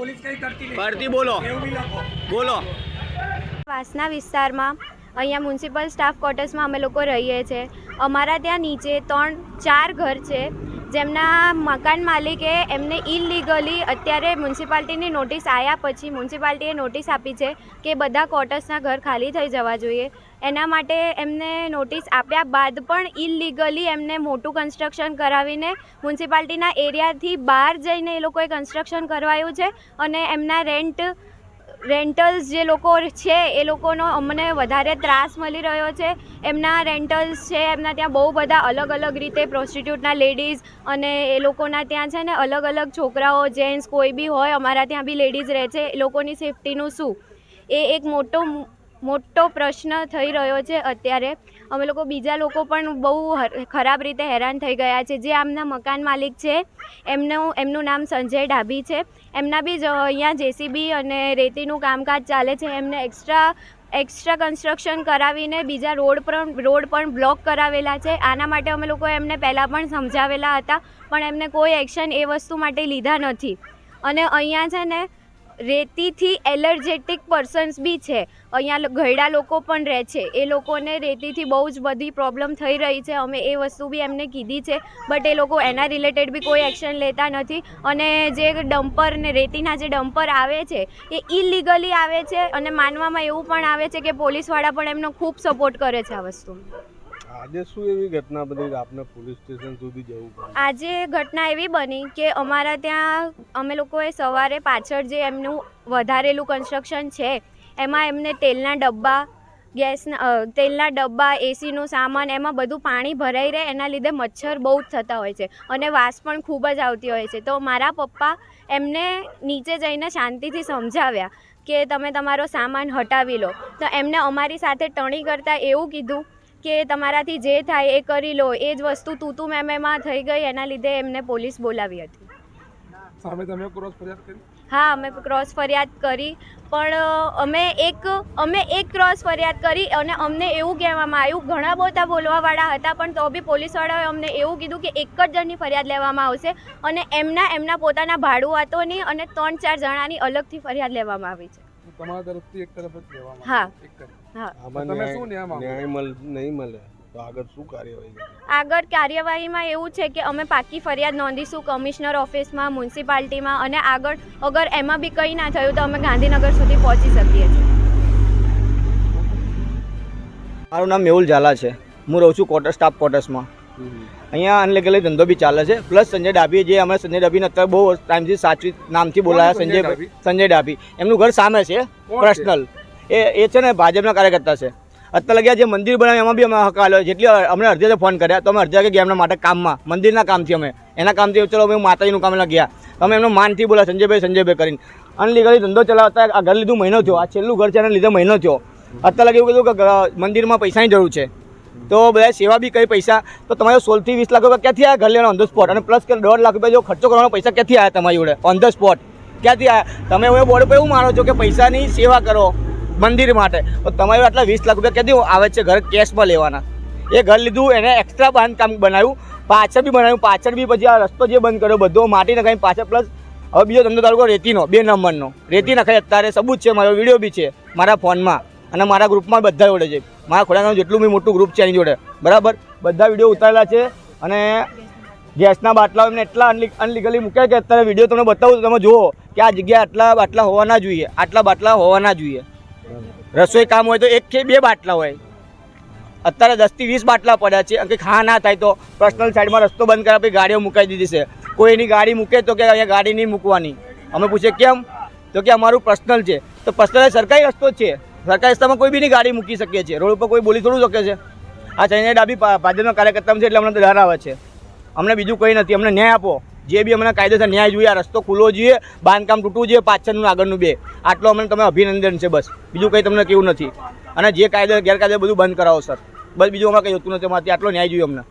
Police કઈ કરતી નહીં. ફરતી બોલો. એવું લખો. બોલો. વાસના વિસ્તારમાં અહીંયા મ્યુનિસિપલ સ્ટાફ ક્વાર્ટર્સમાં અમે લોકો રહીએ છીએ. અમારા ત્યાં નીચે ત્રણ ચાર ઘર છે. જેમના મકાન માલિકે એમને ઇલીગલી અત્યારે મ્યુનિસિપાલિટીની નોટિસ આવ્યા પછી મ્યુનિસિપાલિટીએ નોટિસ આપી છે કે બધા ક્વોટર્સના ઘર ખાલી થઈ જવા જોઈએ. એના માટે એમને નોટિસ આપ્યા બાદ પણ ઇલીગલી એમને મોટું કન્સ્ટ્રક્શન કરાવીને મ્યુનિસિપાલિટીના એરિયાથી બહાર જઈને એ લોકોએ કન્સ્ટ્રક્શન કરવાયું છે અને એમના રેન્ટ રેન્ટલ્સ જે લોકો છે, એ લોકોનો અમને વધારે ત્રાસ મળી રહ્યો છે. એમના રેન્ટલ્સ છે, એમના ત્યાં બહુ બધા અલગ અલગ રીતે પ્રોસ્ટિટ્યૂટના લેડીઝ અને એ લોકોના ત્યાં છે ને અલગ અલગ છોકરાઓ જેન્ટ્સ કોઈ બી હોય, અમારા ત્યાં બી લેડીઝ રહે છે. એ લોકોની સેફટીનું શું? એ એક મોટો મોટો પ્રશ્ન થઈ રહ્યો છે અત્યારે. અમે લોકો બીજા લોકો પણ બહુ ખરાબ રીતે હેરાન થઈ ગયા છે. જે આમના મકાન માલિક છે, એમનું એમનું નામ સંજય ડાભી છે. એમના બી જ અહીંયા જેસીબી અને રેતીનું કામકાજ ચાલે છે. એમને એક્સ્ટ્રા એક્સ્ટ્રા કન્સ્ટ્રક્શન કરાવીને બીજા રોડ પણ રોડ પણ બ્લોક કરાવેલા છે. આના માટે અમે લોકો એમને પહેલાં પણ સમજાવેલા હતા, પણ એમને કોઈ એક્શન એ વસ્તુ માટે લીધા નથી. અને અહીંયા છે ને રેતીથી એલર્જેટિક પર્સન્સ બી છે. અહીંયા ઘરડા લોકો પણ રહે છે. એ લોકોને રેતીથી બહુ જ બધી પ્રોબ્લેમ થઈ રહી છે. અમે એ વસ્તુ બી એમને કીધી છે. બટ એ લોકો એના રિલેટેડ બી કોઈ એક્શન લેતા નથી. અને જે ડમ્પર ને રેતીના જે ડમ્પર આવે છે, એ ઇલીગલી આવે છે. અને માનવામાં એવું પણ આવે છે કે પોલીસવાળા પણ એમનો ખૂબ સપોર્ટ કરે છે આ વસ્તુ. આજે શું એવી ઘટના બની આપને પોલીસ સ્ટેશન સુધી જવું પડ્યું આજે ઘટના એવી બની કે અમારા ત્યાં અમે લોકોએ સવારે પાછળ જે એમનું વધારેલું કન્સ્ટ્રક્શન છે, એમાં એમને તેલના ડબ્બા ગેસના તેલના ડબ્બા એસીનું સામાન, એમાં બધું પાણી ભરાઈ રહે, એના લીધે મચ્છર બહુ જ થતા હોય છે અને વાસ પણ ખૂબ જ આવતી હોય છે. તો મારા પપ્પા એમને નીચે જઈને શાંતિથી સમજાવ્યા કે તમે તમારો સામાન હટાવી લો. તો એમને અમારી સાથે ટણી કરતાં એવું કીધું કે તમારાથી જે થાય એ કરી લો એ જ વસ્તુ તૂતું મેમેમાં થઈ ગઈ એના લીધે એમને પોલીસ બોલાવી હતી. સામે તમે ક્રોસ ફરિયાદ કરી? હા અમે ક્રોસ ફરિયાદ કરી પણ અમે એક અમે એક ક્રોસ ફરિયાદ કરી અને અમને એવું કહેવામાં આવ્યું ઘણા બધા બોલવાવાળા હતા પણ તો બી પોલીસવાળાએ અમને એવું કીધું કે એક જ જણની ફરિયાદ લેવામાં આવશે અને એમના એમના પોતાના ભાડુઆતોની અને ત્રણ ચાર જણાની અલગથી ફરિયાદ લેવામાં આવી છે. તમારા તરફથી એક તરફ જ લેવામાં હા. એક તરફ. હા. આમાં તમે શું ન્યાય માંગો? મળ નહીં મળે. તો આગળ શું કાર્યવાહી આગળ કાર્યવાહીમાં એવું છે કે અમે પાકી ફરિયાદ નોંધીશું કમિશનર ઓફિસમાં મ્યુનિસિપાલિટીમાં અને આગળ અગર એમાં બી કંઈ ના થયું તો અમે ગાંધીનગર સુધી પહોંચી શકીએ છીએ. મારું નામ મેહુલ ઝાલા છે. હું રહું છું ક્વાર્ટર સ્ટાફ ક્વાર્ટર્સમાં અહીંયા અનલીગલી ધંધો બી ચાલે છે. પ્લસ સંજય ડાભી જે અમે સંજય ડાભીને અત્યારે બહુ ટાઈમથી સાચવી નામથી બોલાયા સંજય સંજય ડાભી? એમનું ઘર સામે છે પર્સનલ એ એ છે ને ભાજપના કાર્યકર્તા છે. અત્યારે લગ્યા જે મંદિર બનાવ્યું એમાં બી અમે હક આવ્યો જેટલી અમને અડધે ફોન કર્યા. તો અમે અડધે વાગે ગયા એમના માટે કામમાં. મંદિરના કામથી અમે. એના કામથી ચલો અમે માતાજીનું કામ ગયા. તો અમે એમનો માનથી બોલા સંજયભાઈ સંજયભાઈ કરીને. અનલીગલી ધંધો ચલાવતા આ ઘર લીધું મહિનો થયો. આ છેલ્લું ઘર છે એને લીધે મહિનો થયો. અત્યારે લગે એવું કીધું કે મંદિરમાં પૈસાની જરૂર છે. તો બધા સેવા બી કઈ પૈસા. તો તમારે સોળથી વીસ લાખ રૂપિયા ક્યાંથી આવ્યા ઘર લેવાનો ઓન ધ સ્પોટ અને પ્લસ કે દોઢ લાખ રૂપિયા જો ખર્ચો કરવાનો પૈસા ક્યાંથી આવ્યા તમારી જોડે? ઓન ધ સ્પોટ ક્યાંથી આવ્યા તમે હવે બોર્ડ પર એવું માનો છો કે પૈસાની સેવા કરો મંદિર માટે. તો તમારે આટલા વીસ લાખ રૂપિયા ક્યાંથી આવે છે? ઘર કેશમાં લેવાના. એ ઘર લીધું, એને એક્સ્ટ્રા બાંધકામ બનાવ્યું. પાછળ બી બનાવ્યું. પાછળ બી પછી આ રસ્તો જે બંધ કર્યો, બધો માટી નખાઈ પાછળ પ્લસ હવે બીજો ધંધો તાલુકો રેતીનો, બે નંબરનો. રેતી નખાય અત્યારે, સબૂત છે, મારો વીડિયો બી છે, મારા ફોનમાં. અને મારા ગ્રુપમાં બધા જોડે છે. મારા ખોડાનું જેટલું બી મોટું ગ્રુપ છે એની જોડે. બરાબર? બધા વીડિયો ઉતારેલા છે અને ગેસના બાટલા એમને એટલા અનલીગલી મૂક્યા કે અત્યારે વીડિયો તમને બતાવું તમે જુઓ કે આ જગ્યા આટલા બાટલા હોવા ના જોઈએ. આટલા બાટલા હોવા ના જોઈએ. રસોઈ કામ હોય તો એક કે બે બાટલા હોય. અત્યારે દસથી વીસ બાટલા પડ્યા છે. અને ખા ના થાય તો પર્સનલ સાઈડમાં રસ્તો બંધ કરાવી પછી ગાડીઓ મુકાઈ દીધી છે. કોઈ એની ગાડી મૂકે તો કે અહીંયા ગાડી નહીં મૂકવાની. અમે પૂછીએ કેમ? તો કે અમારું પર્સનલ છે. તો પર્સનલ સરકારી રસ્તો છે. સરકારી રસ્તામાં કોઈ બી નહીં ગાડી મૂકી શકીએ છીએ. રોડ ઉપર કોઈ બોલી થોડું શકે છે. આ ચાઇના ડાબી ભાજપના કાર્યકર્તા છે એટલે અમને ડર આવે છે. અમને બીજું કંઈ નથી. અમને ન્યાય આપો. જે બી અમને કાયદેસર ન્યાય જોઈએ, આ રસ્તો ખુલ્લો જોઈએ, બાંધકામ તૂટવું જોઈએ, પાછળનું આગળનું બે. આટલો અમને તમે અભિનંદન છે બસ. બીજું કંઈ તમને કેવું નથી. અને જે કાયદે, ગેરકાયદે બધું બંધ કરાવો, સર. બસ બીજું અમારે કંઈ હોતું નથી. અમારે આટલો ન્યાય જોઈએ અમને.